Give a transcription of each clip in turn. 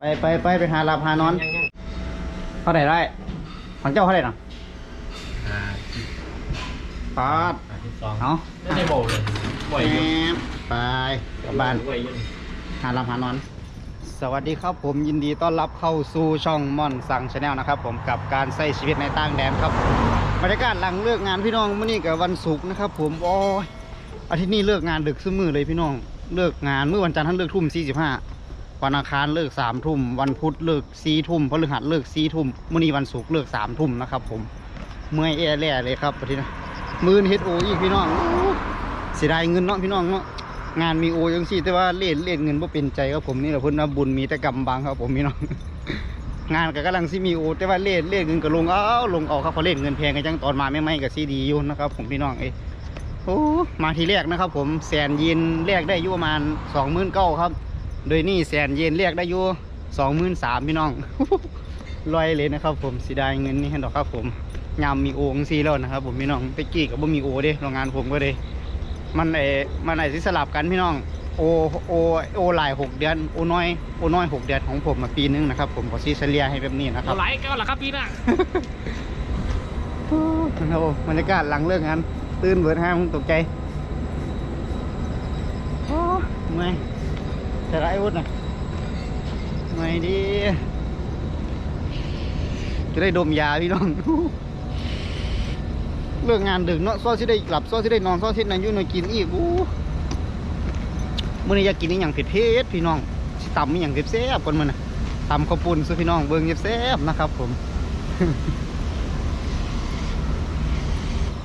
ไปไปไปไปหาหลับหานอนเท่าไหร่ได้ของเจ้าเท่าไหร่น่ะอ่าปาดอาทิตย์สองเอาไม่ได้บอกเลยบ่อยอยู่แอบไปกลับบ้านบ่อยอยู่หาหลับหานอน สวัสดีครับผมยินดีต้อนรับเข้าสู่ช่องม่อนสั่งชาแนลนะครับ ผมกับการใช้ชีวิตในต่างแดนครับบรรยากาศหลังเลิกงานพี่น้องมื่อนี้กับวันศุกร์นะครับ ผมโอ้ยอาทิตย์นี้เลิกงานดึกซึ่มือเลยพี่น้องเลิกงานเมื่อวันจันทร์ท่านเลิกทุ่ม45 วันอังคารเลิกสามทุ่ม วันพุธเลิกสี่ทุ่มพฤหัสเลิกสี่ทุ่มมื่อนี้วันศุกร์เลิกสามทุ่มนะครับ ผม เมื่อยแอแล่เลยครับอาทิตย์นี้มือเฮ็ดโออีกพี่น้องเสียดายเงินเนาะพี่น้องเนาะงานมีโอยังสิแต่ว่าเล่นเล่นเงินบ่เป็นใจครับผมนี่แหละพิ่นบุญมีแต่กรรมบางครับผมพี่น้องงานก็กำลังสิมีโอแต่ว่าเล่นเล่นเงินก็ลงเอาลงเอาครับเพราะเล่นเงินแพงกันจังตอนมาไม่ไม่ก็สิดีอยู่นะครับ ผมพี่น้องเอ้โอ้มาทีแรกนะครับ ผมแสนเยนแรกได้อยู่ประมาณสองหมื่นเก้าครับ โดยนี่แสนเยนแรกได้อยู่สองหมื่นสามพี่น้องลอยเลยนะครับ ผมเสียดายเงินนี่ดอกครับผมยามมีโอจังซี่แล้วนะครับ ผมพี่น้องตะกี้ก็บ่มีโอเด้โรงงานผมก็เด้มันไอมันไอสิสลับกันพี่น้อง โอโอโอหลายหกเดือนโอน้อยโอน้อยหกเดือนของผมมาปีนึงนะครับ ผมก็ซีเฉลี่ยให้แบบนี้นะครัเอาบไหลก็เหรอครับพี่น่ะนะครับผมบรรยากาศหลังเลิกงานตื่นเบิดห้าผมตกใจโอ้เมื่อย จะได้วุฒนะเมื่อยดี จะได้ดมยาพี่น้องเลิกงงานดึกเนาะซ้อที่ได้หลับซ้อที่ได้นอนซ้อที่นั่นอยู่นอนกินอีกอู้มื่อนี้อยากกินนี่อย่างเผ็ดเผ็ดพี่น้องสิตำนี่อย่างเผ็ดแซ่บๆก่อนมันนะตำข้าวปุ้นซะพี่น้องเบิ่งแซ่บนะครับ ผม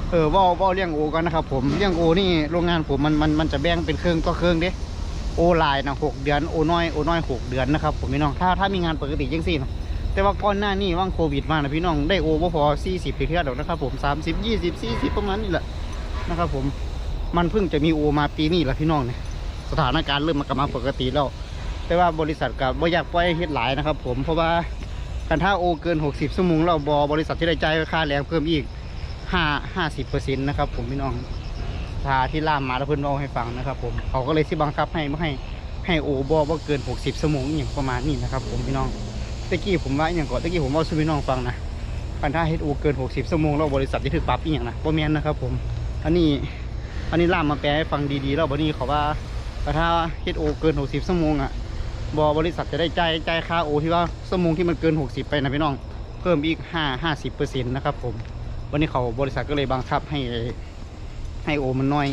เออว่าว่าเลี้ยงโอกันนะครับ ผมเลี้ยงโอนี่โรงงานผมมันมันมันจะแบ่งเป็นเครื่องต่อเครื่องเด้ โอลายนะหกเดือนโอน้อยโอน้อยหกเดือนนะครับผมพี่น้องถ้าถ้ามีงานปกติยังสี่เนะแต่ว่าก่อนหน้านี้ว่างโควิดมานะพี่น้องได้โอบ่พอสี่สิบเพียดอกนะครับผมสามสิบยี่สิบสี่สิบประมาณนี้แหละนะครับผมมันเพิ่งจะมีโอมาปีนี้แหละพี่น้องเนี่ยสถานการณ์เริ่มมากลับมาปกติแล้ว แต่ว่าบริษัทกับบ่อยากปล่อยให้เฮ็ดหลายนะครับผมเพราะว่าการถ้าโอเกินหกสิบชั่วโมงเราบอบริษัทที่ได้จ่ายค่าแรงเพิ่มอีกห้าห้าสิบเปอร์เซ็นต์นะครับผมพี่น้อง พาที่ล่ามมาแล้วเพิ่อนเอาให้ฟังนะครับ ผมเขาก็เลยที่บังคับให้ไม่ให้ให้โอบอว่าเกินหกสิบชั่วโมงอย่างประมาณนี้นะครับ ผมพี่น้องตะกี้ผมว่าอย่างก่อนตะกี้ผมว่าสุพี่น้องฟังนะคันถ้าเฮดโอเกินหกสิบชั่วโมงแล้วบริษัทจะถือปรับอีกอย่างนะโปรแมนนะครับ ผมอันนี้อันนี้ล่ามมาแปลให้ฟังดีๆแล้วบัดนี้เขาว่าถ้าเฮดโอเกินหกสิบชั่วโมงอะบอบริษัทจะได้จ่ายจ่ายค่าโอที่ว่าชั่วโมงที่มันเกินหกสิบไปนะพี่น้อง เพิ่มอีกห้าห้าสิบเปอร์เซ็นต์นะครับผม วันนี้เขาบริษัทก็เลยบังคับให้ ให้โอมันน้อย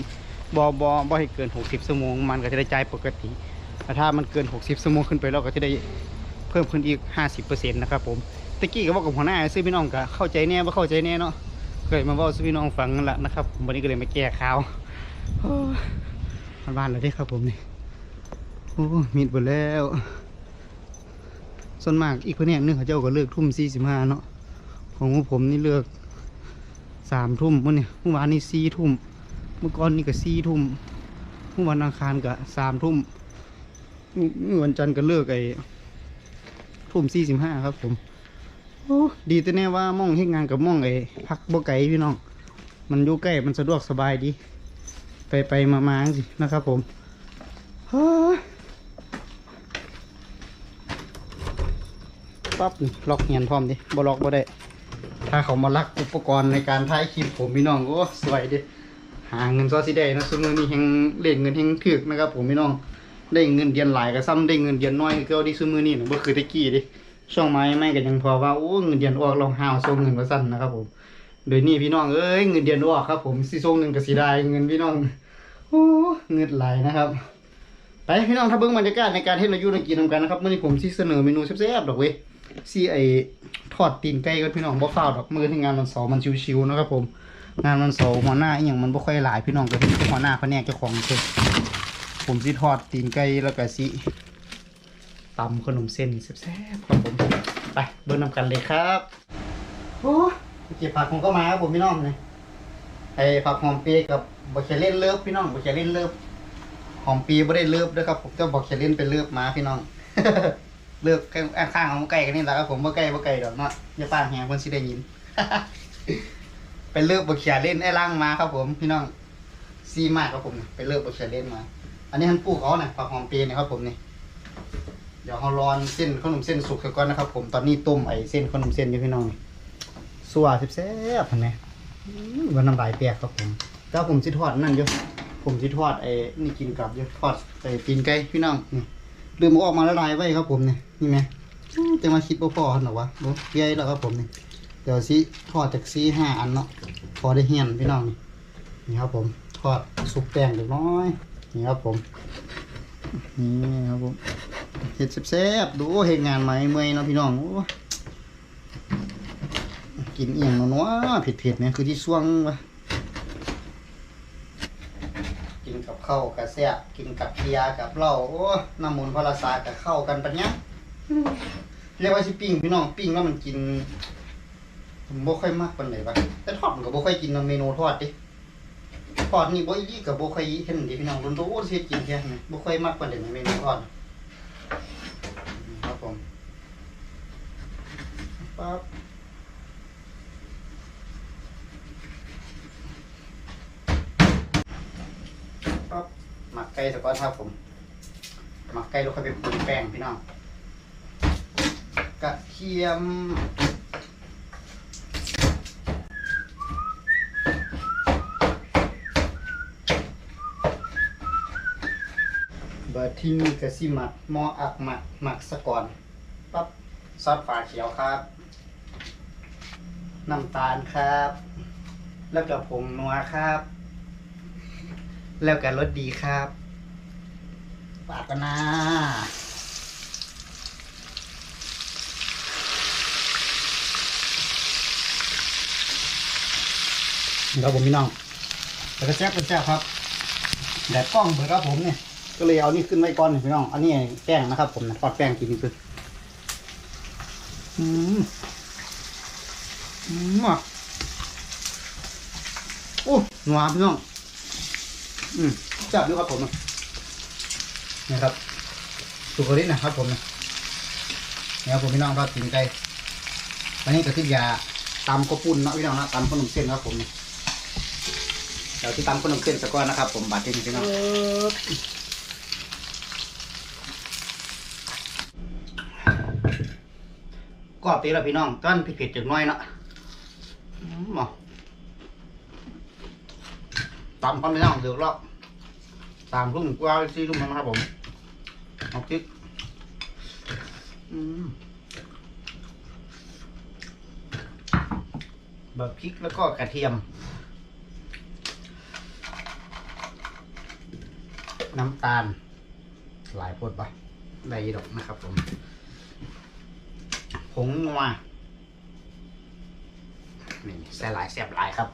บอบอบอให้เกิน 60ชั่วโมงมันก็จะได้จ่ายปกติแต่ถ้ามันเกิน 60ชั่วโมงขึ้นไปเราก็จะได้เพิ่มขึ้นอีก 50%นะครับผมตะกี้ก็บอกกับหัวหน้าซื้อพี่น้องก็เข้าใจแน่ว่าเข้าใจแน่เนาะเคยมาบอกซื้อพี่น้องฟังนั่นแหละนะครับผมวันนี้ก็เลยมาแก้ข่าวมันบ้านเราได้ครับผมนี่โอ้มีดหมดแล้วส่วนมากอีกคนแนกนึงเขาเจ้าก็เลิกทุ่ม45เนาะของผมนี่เลิกสามทุ่มเมื่อนี่เมื่อวานนี่สี่ทุ่ม เมื่อก่อนนี่ก็สี่ทุ่มเมื่อวันอังคารก็สามทุ่มเมื่อวันจันทร์ก็เลิกไอ้ทุ่มสี่สิบห้าครับ ผมโอ้ดีแต่แน่ว่าม่องเฮ็ดงานกับม่องไอ้พักบ่ไกลพี่น้อง มันอยู่ใกล้มันสะดวกสบายดี ไปไปมามาสินะครับ ผมปั๊บล็อกเงียนพร้อมดิบ่ล็อกบ่ได้ ถ้าเขามาลักอุปกรณ์ในการถ่ายคลิปผมพี่น้องโอ้สวยดิ หาเงินซอสิได้นะสมมือนี้แหงเล่นเงินแหงถึกนะครับผมพี่น้องได้เงินเดือนหลายก็ซ้ำได้เงินเดือนน้อยก็เอาดีสมมือนี้นะบ่คือตะกี้ดิช่องไม้ไม่ก็ยังพอว่าโอ้เงินเดือนออกเราหาวส่งเงินมาสั้นนะครับผมโดยนี่พี่น้องเอ้ยเงินเดือนออกครับผมสิส่งเงินก็สิได้เงินพี่น้องโอ้เงินไหลายนะครับไปพี่น้องถ้าเบิ่งบรรยากาศในการเฮ็ดอายุนักกินนำกันนะครับเมื้อนี้ผมสิเสนอเมนูแซ่บๆดอกเว้ยซี่ไอทอดตีนไก่ก็พี่น้องบ่ฟ้าวดอกมือที่งานวันเสาร์มันชิวๆนะครับผม งานวันเสาร์หัวหน้าอหย่างมันบ่ค่อยหลายพี่น้องก็ที่หัวหน้าแผนกเจ้าของเพิ่นผมสิทอดตีนไก่แล้วก็สิตำขนมเส้นแซ่บๆครับผมไปเบิ่งนำกันเลยครับโอ้เก็บผักผมก็มาครับผมพี่น้องนี่ไอผักหอมเปียกับบ่เคเล่นเลิฟพี่น้องบ่เคเล่นเลิฟหอมปีบ่ได้เลิฟเด้อครับผมเจ้าบ่เคเล่นเป็นเลิฟมาพี่น้องเลือกแค่ข้างของไก่กันนี่แหละครับผมบ่ไก่บ่ไก่ดอกเนาะอย่าป้านแหงเพิ่นสิได้ยินไป เลือกบ่เขียเล่นไอ้ล่างมาครับผมพี่น้องซีมากครับผมไปเลือกบ่เขียเล่นมา อันนี้ท่านปลูกเขาน่ะผักหอมเปรย์นี่ครับผมนี่เดี๋ยวเรารอนเส้นขนมเส้นสุกก่อนนะครับผมตอนนี้ต้มไอ้เส้นขนมเส้นอยู่พี่น้องสัวแซ่บๆเห็นไหมวันน้ำลายแตกครับผมแต่ว่าผมสิทอดนั่นอยู่ผมสิทอดไอ้นี่กินกลับอยู่ทอดไอ้ตีนไก่พี่น้องนี่ลืมอออกมาละลายไว้ครับผมนี่นี่ไหมจะมาคิดบ่อหันหรอวะเปี้ยแล้วครับผมนี่ ดี๋ยวสิทอดจากสี่ห้าอันเนาะพอได้เฮียนพี่น้องนี่นี่ครับผมทอดสุกแป้งเล็กน้อยนี่ครับผมนี่ครับผมเห็ดแซ่บๆดูเห็ดงานไหมเมื่อยเนาะพี่น้องอกินเอียงนัวๆเผ็ดๆเนี่ยคือที่ช่วงวะกินกับข้าวกับแซ่บกินกับเบียร์กับเหล้าโอ้น้ำมูลพลาสากับข้าวกันปะเนี้ยเรียกว่าสิปิ้งพี่น้องปิ้งแล้วมันกิน บ่ค่อยมากปานไหนวะแต่ทอดมันก็บ่ค่อยกินเมนูทอดดิทอดนี่บ่อีกับบ่ค่อยเห็นดิพี่น้องโดนๆสิเฮ็ดกินแค่นี้บ่ค่อยมากปานใดเมนูทอดครับผมปั๊บปั๊บหมักไก่สักก้อนครับผมหมักไก่แล้วค่อยไปปรุงแป้งพี่น้องกระเทียม บอร์ที่นี่กระซิมัดหมออักหมักหมักสะก่อนปั๊บซอสฝาเขียวครับ น้ำตาลครับ แล้วก็ผงนัวครับ แล้วก็รสดีครับปากกันนะครับผมพี่น้องแล้วก็แซ่บเป็นแซ่บครับแดดกล้องเบิดครับผมเนี่ย ก็เลยเอานี่ขึ้นไว้ก่อนพี่น้อง อันนี้แป้งนะครับผมนะทอดแป้งกินคืออืมอืมอะโอ้หวานพี่น้อง อืมจับดูครับผมนะครับสุกริตนะครับผมนะนี่ครับผมพี่น้องทอดกินไก่อันนี้ก็คือยาตำกระปุ่นเนาะพี่น้องนะตำขนมเส้นครับผมเดี๋ยวที่ตำขนมเส้นสักก้อนนะครับผมบาดเจ็บพี่น้อง ก็ตีแล้วพี่น้องต้นผิดๆจังน้อยเนาะอืมหมอตามคนพี่น้องเดือดแล้วตามรุ่มกว่าซีรุ่มนะครับผมเอาพริกอืมเบิกพริกแล้วก็กระเทียม น้ำตาล หลายพดปะได้ดอกนะครับผม งนัวนี่แซ่หลายแซ่บหลายครับ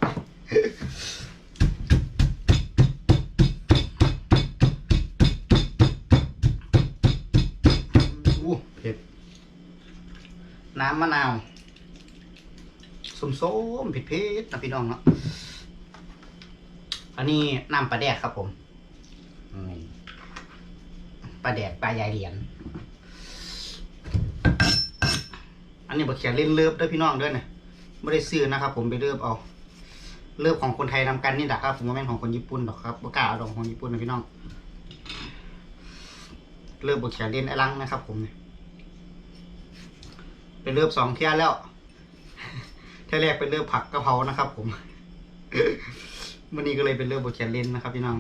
อู้เผ็ด น้ำมะนาวส้มๆเผ็ดๆนะพี่น้องเนาะอันนี้น้ำปลาแดกครับผมนี่ปลาแดกปลายายเหรียญ อั นนี้บอเขียนเล่นเลิฟด้วยพี่น้องด้วยนะไม่ได้ซื้อนะครับ ผมไปเลิฟเอา เลิฟของคนไทยนำกันนี่แหละครับ ผมว่าแม่นของคนญี่ปุ่นหรอกครับบกล้าเอาดอกของญี่ปุ่นนะพี่น้อง เลิฟบอเขียนเล่นไอ้ลังนะครับ ผมเนี่ยเป็นเลิฟสองเที่ยแล้วเที่ยแรกเป็นเลิฟผักกะเพรานะครับ ผมวันนี้ก็เลยเป็นเลิฟบอเขียนเล่นนะครับ พี่น้อง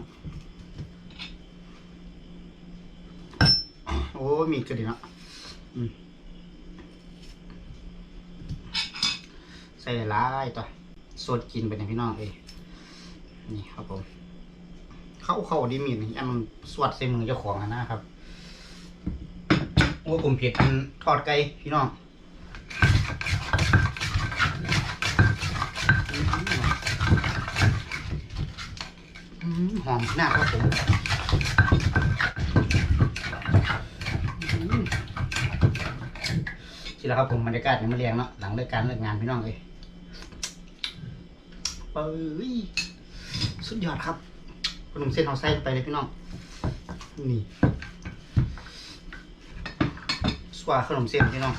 โอ้มีกระดิ่งอะอืม ใส่หลายตัวสดกินไปเนี่ยพี่น้องเอ้นี่ครับผมเข้าเข้าดีมีนอันมันสวดใส่มือเจ้าของนะครับโอ้ผมเผ็ดอันทอดไก่พี่น้องหอมหน้าครับผมอืมทีละครับผมบรรยากาศยังไม่เรียงเนาะหลังเลิกการเลิกงานพี่น้องเอ้ย เอ้ยสุดยอดครับขนมเส้นเอาไส้ไปเลยพี่น้อง นี่สวาขนมเส้นพี่น้อง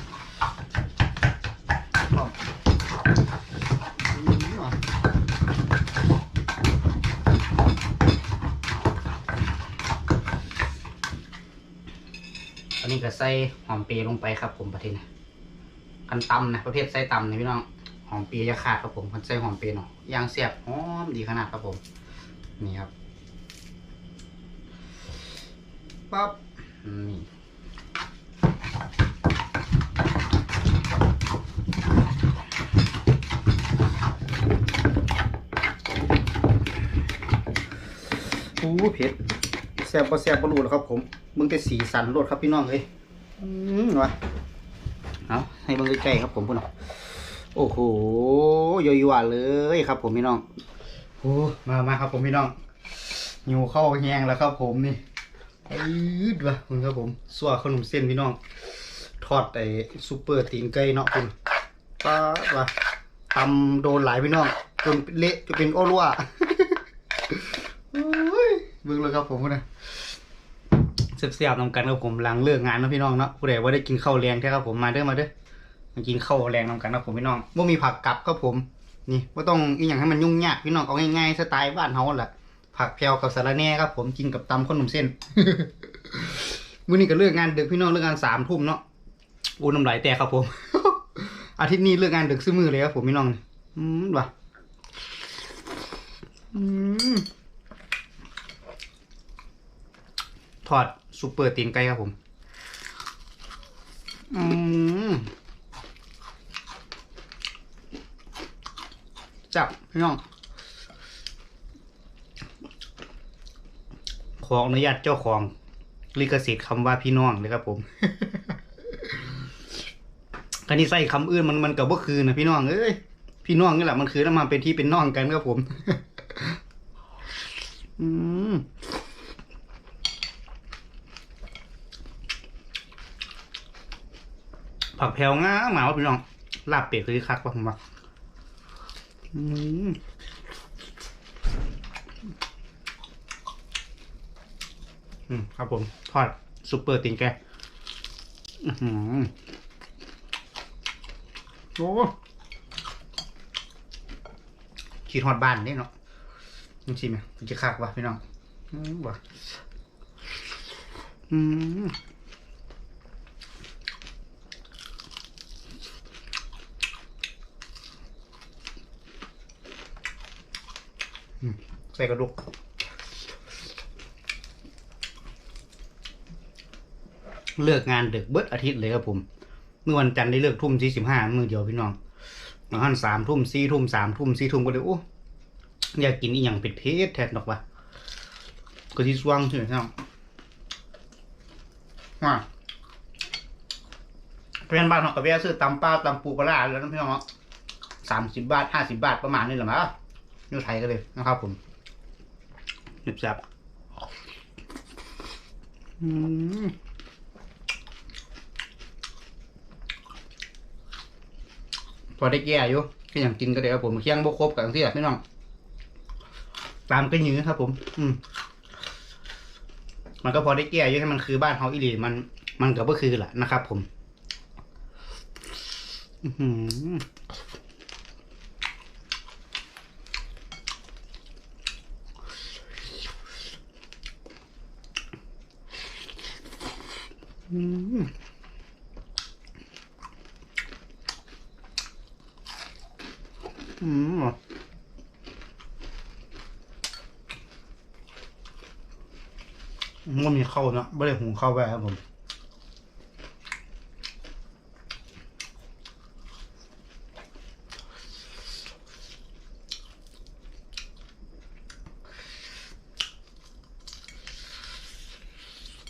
อันนี้ก็ใส่หอมเปรย์ลงไปครับผมประเทศนี้กันตำนะประเภทใส่ตำนี่พี่น้อง หอมเปรย์จะขาดครับผมคันใส่หอมเปรย์เนาะย่างเสียบหอมดีขนาดครับผม นี่ครับปั๊บนี่โอ้เผ็ดแซ่บบ่แซ่บบ่รู้แล้วครับ ผมมึงแต่สีสันรสครับพี่น้องเอ้ยอืมวะเอาให้เบิ่งใกล้ๆครับผมพุ่นเนาะ โอ้โหย่อยๆเลยครับ ผมพี่น้องโอ้มามาครับ ผมพี่น้องหิวข้าวแห้งแล้วครับ ผมนี่อืดวะคุณครับผมสัวขนมเส้นพี่น้อง ทอดไอ้ซูเปอร์ตีนไก่เนาะคุณป้าวะตำโดนหลายพี่น้องจนเละจนเป็นโอรัวโอ้ยเบิ่งเลยครับผมนะเสียบๆนำกันครับผมหลังเลิกงานนะพี่น้องเนาะผู้ใดว่าได้กินข้าวแรงแท้ครับผมมาเด้อมาเด้อ มากินข้าวแรงนำกันครับผมพี่น้องว่ามีผักกลับครับผม นี่ว่าต้องอีกอย่างให้มันยุ่งยากพี่น้องเอาง่ายๆสไตล์บ้านเฮาแหละผักแพรวกับสาระแหน่ครับผมกินกับตำขนมเส้นมื้อนี้ก็เลิกงานดึกพี่น้องเลิกงานสามทุ่มเนาะโอ้น้ำลายแตกครับผม อาทิตย์นี้เลิกงานดึกซื้อมือเลยครับผมพี่น้องอืมว่ะอืมทอดซูเปอร์ตีนไก่ครับผม อืม จับพี่น้อง ขออนุญาตเจ้าของลิขสิทธิ์คำว่าพี่น้องเลยครับผมคันนี้ใส่คำอื่นมันมันกับว่าคือนะพี่น้องเอ้ยพี่น้องนี่แหละมันคือแล้วมาเป็นที่เป็นน้องกันครับผม อืมผักแพรวง่าหมาว่าพี่น้องลาบเป็ดคือคักว่าผมว่า อืมอืมครับผมทอดซุปเปอร์ติงแกอื้อโอ้ขีดหอดบ้านนี่เนาะจริงๆไหมมันจะคักวะพี่น้องอืมวะอืม ใส่กระดูกเลิกงานดึกเบิดอาทิตย์เลยครับผม เมื่อวันจันทร์ได้เลิกทุ่มสี่สิบห้ามือเดียวพี่น้องบางท่านสามทุ่มสี่ทุ่มสามทุ่มสี่ทุ่มก็เลยโอ้อยากกินอีหยังเป็ดเพชรแทนดอกวะก็ที่สว่างใช่ไหมพี่น้องว่าเพื่อนบ้านเขาก็แวะซื้อตำปลาตำปูปลาแล้วนะพี่น้องสามสิบบาทห้าสิบบาทประมาณนี้แหละมั้งอยู่ไทยกันเลยนะครับผม หนึบจับอืมพอได้แก่อยู่ก็อย่างกินก็ได้ครับผมเคียงบกครบกับที่แบบพี่น้อง ตามกันยืนครับผม อืม มันก็พอได้แก่อยู่ให้มันคือบ้านเฮาอีหลีมัน มันก็บ่คือแหละนะครับผม อืม อืมมันมีข้าวนะไม่ได้หุงข้าวไว้ครับผม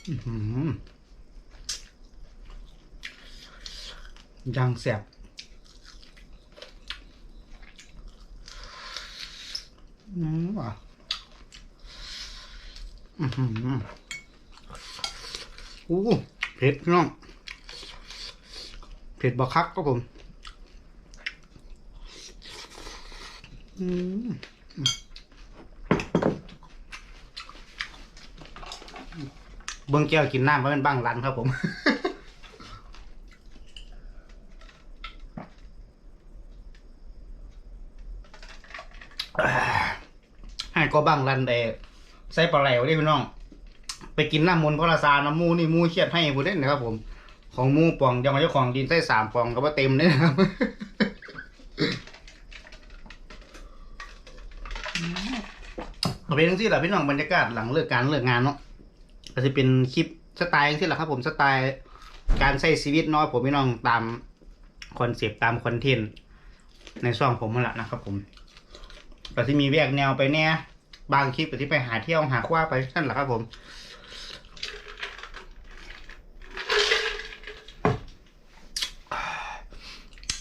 อือหื ยังแสบอืมว่ะอือหืออู้เผ็ดพี่น้องเผ็ดบักคักครับผม อืมเบิ้งแก้วกินน้ำเพราะเป็นบ้างรันครับผม ก็บ้างรันแต่ใส่ปลาไหลวดิพี่น้อง ไปกินน้ำมนต์พระราชาน้ำมูนี่มูเครียดให้ผู้เล่นนะครับ ผม ของมูปองยังมาเจ้าของดินใส่สามปองก็ว่าเต็มเลยนะครับเอาเป็นทั้งที่แหละพี่น้องบรรยากาศหลังเลิกการเลิกงานเนาะก็จะเป็นคลิปสไตล์ที่แหละครับ ผมสไตล์การใช้ชีวิตเนาะผมพี่น้องตามคอนเซปต์ตามคอนเทนต์ในช่องผมนั่นแหละนะครับ ผมก็ที่มีแวกแนวไปเนี่ย บางคลิปที่ไปหาเที่ยวหาคว้าไปนั่นแหละครับผม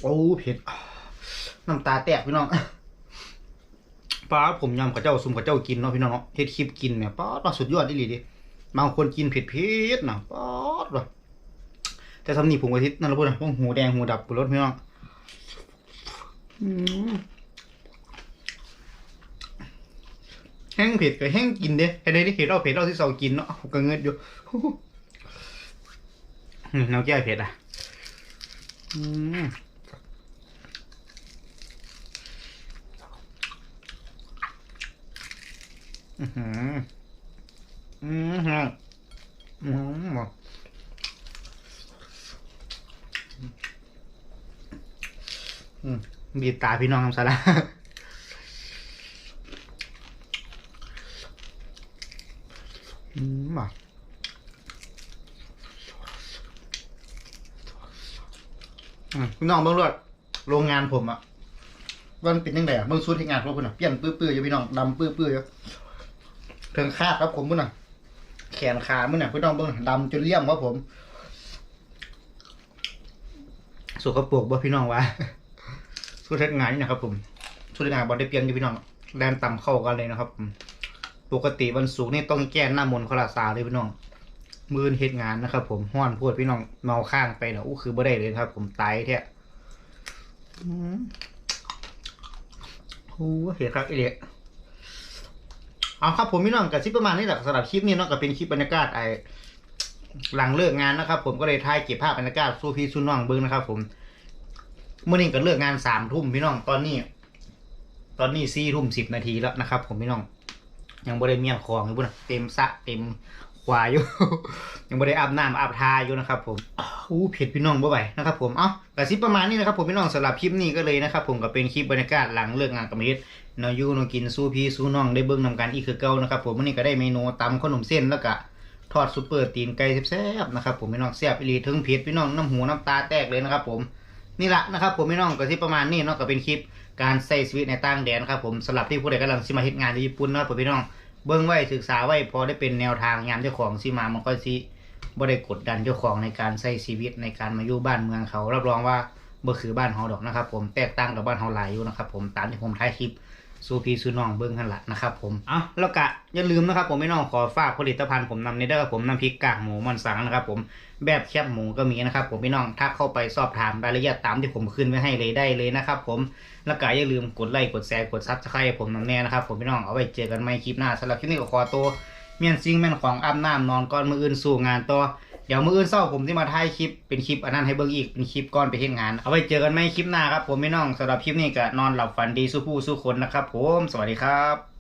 โอ้เผ็ดน้ำตาแตกพี่น้องปลาผมยำกับเจ้าซุ่มกับเจ้ากินเนาะพี่น้องเนาะเฮ็ดคลิปกินเนี่ยป๊อมาสุดยอดดิลีดิบางคนกินเผ็ดเผ็ดๆนะป๊อดว่ะแต่สำนีผมกะทินั่นละพูดนะพวกหูแดงหูดับปุรสพี่น้อง อืม แห้งเผ็ดกับแห้งกินเด้ไอ้เด้ที่เผ็ดเอาเผ็ดเอาที่เสากินเนาะผมก็เงิดอยู่น้ำแก้เผ็ดอะอืมอือหืออือหืออือหืออืมบีบตาพี่น้องทำซะละ อืมอะอืมพี่น้องเบิ่งรวดโรงงานผมอะมันเป็นยังไงอะเบิ่งสูตรที่งานพวกคุณอะเปลี่ยนปื้อๆอยู่พี่น้องดำปื้อๆอยู่เทิงคาดครับผมพุ่นน่ะ แขนขามื่อน่ะพี่น้องเบิ่งดำจนเลี่ยมครับผมสุกปรกบ่พี่น้องวะสุดเท็ดงานนี่นะครับผมสุดเท็ดงานบอได้เปลี่ยนอยู่พี่น้องแดนต่ำเข้ากันเลยนะครับผม ปกติวันศุกร์นี่ต้องแก้หน้ามนต์ขลาสาเลยพี่น้องมือเฮ็ดงานนะครับ ผมห้อนพูดพี่น้องเมาข้างไปเนาะอู้คือบ่ได้เลยครับ ผมตายแท้อืมโอ้เห็ดครับไอเด็กเอาครับผมพี่น้องกับคลิปประมาณนี้แหละสำหรับคลิปนี้เนาะก็เป็นคลิปบรรยากาศไอหลังเลิกงานนะครับ ผมก็เลยถ่ายเก็บภาพบรรยากาศสู้พี่สู้น้องเบิ้งนะครับ ผมเมื่อนี้ก็เลิกงานสามทุ่มพี่น้องตอนนี้ ตอนนี้สี่ทุ่มสิบนาทีแล้วนะครับ ผมพี่น้อง ยังบ่ได้เมียนคองอยู่บุ่นเต็มสะเต็มควายอยู่ ยังบ่ได้อาบน้ำอาบทาอยู่นะครับ ผมอู้เผ็ดพี่น้องบ่ไหวนะครับผมเอ้ากระซิบประมาณนี้นะครับผมพี่น้องสำหรับคลิปนี้ก็เลยนะครับ ผมก็เป็นคลิปบรรยากาศหลังเลิกงานกับมิตรนอยู่นาะกินสู้พี่สู้น้องได้เบิ่งนำกันอีกคือเก่านะครับ ผมวันนี้ก็ได้เมนูตำขนมเส้นแล้วก็ทอดซุปเปอร์ตีนไก่แซ่บๆนะครับผมพี่น้องแซ่บอีหลีถึงเผ็ดพี่น้องน้ำหูน้ำตาแตกเลยนะครับ ผมนี่ละนะครับ ผมพี่น้องก็ที่ประมาณนี้เนาะก็เป็นคลิป การใช้ชีวิตในต่างแดนครับผมสำหรับที่ผู้ใดกำลังสิมาเฮ็ดงานที่ญี่ปุ่นเนาะผมพี่น้องเบิ่งไว้ศึกษาไว้พอได้เป็นแนวทางยามเจ้าของสิมามันก็สิบ่ได้กดดันเจ้าของในการใช้ชีวิตในการมาอยู่บ้านเมืองเขา รับรองว่าบ่คือบ้านเฮาดอกนะครับผมแตกต่างกับบ้านเฮาหลายอยู่นะครับผมตามที่ผมท้ายคลิป สู้พี่สู้น้องเบิ้งกันละนะครับผมอะแล้วก็อย่าลืมนะครับผมไม่น้องขอฝากผลิตภัณฑ์ผมนำในเด้อครับผมน้ำพริกกากหมูมันสังนะครับผมแบบแคบหมูก็มีนะครับผมพี่น้องทักเข้าไปสอบถามรายละเอียดตามที่ผมขึ้นไว้ให้เลยได้เลยนะครับผมแล้วก็อย่าลืมกดไลค์กดแชร์กดซับสไครต์ผมนำแน่นะครับผมพี่น้องเอาไว้เจอกันใหม่คลิปหน้าสำหรับคลิปนี้ก็ขอตัวเมียนซิงแม่นของอาบน้ำนอนก่อนมืออื่นสู่งานต่อ เดี๋ยวมื้ออื่นเศร้าผมที่มาถ่ายคลิปเป็นคลิปอันนั้นให้เบิ่งอีกเป็นคลิปก่อนไปเฮ็ดงาน เอาไว้เจอกันใหมคลิปหน้าครับผมพี่น้องสำหรับคลิปนี้ก็นอนหลับฝันดีสู้ผู้สู้คนนะครับผมสวัสดีครับ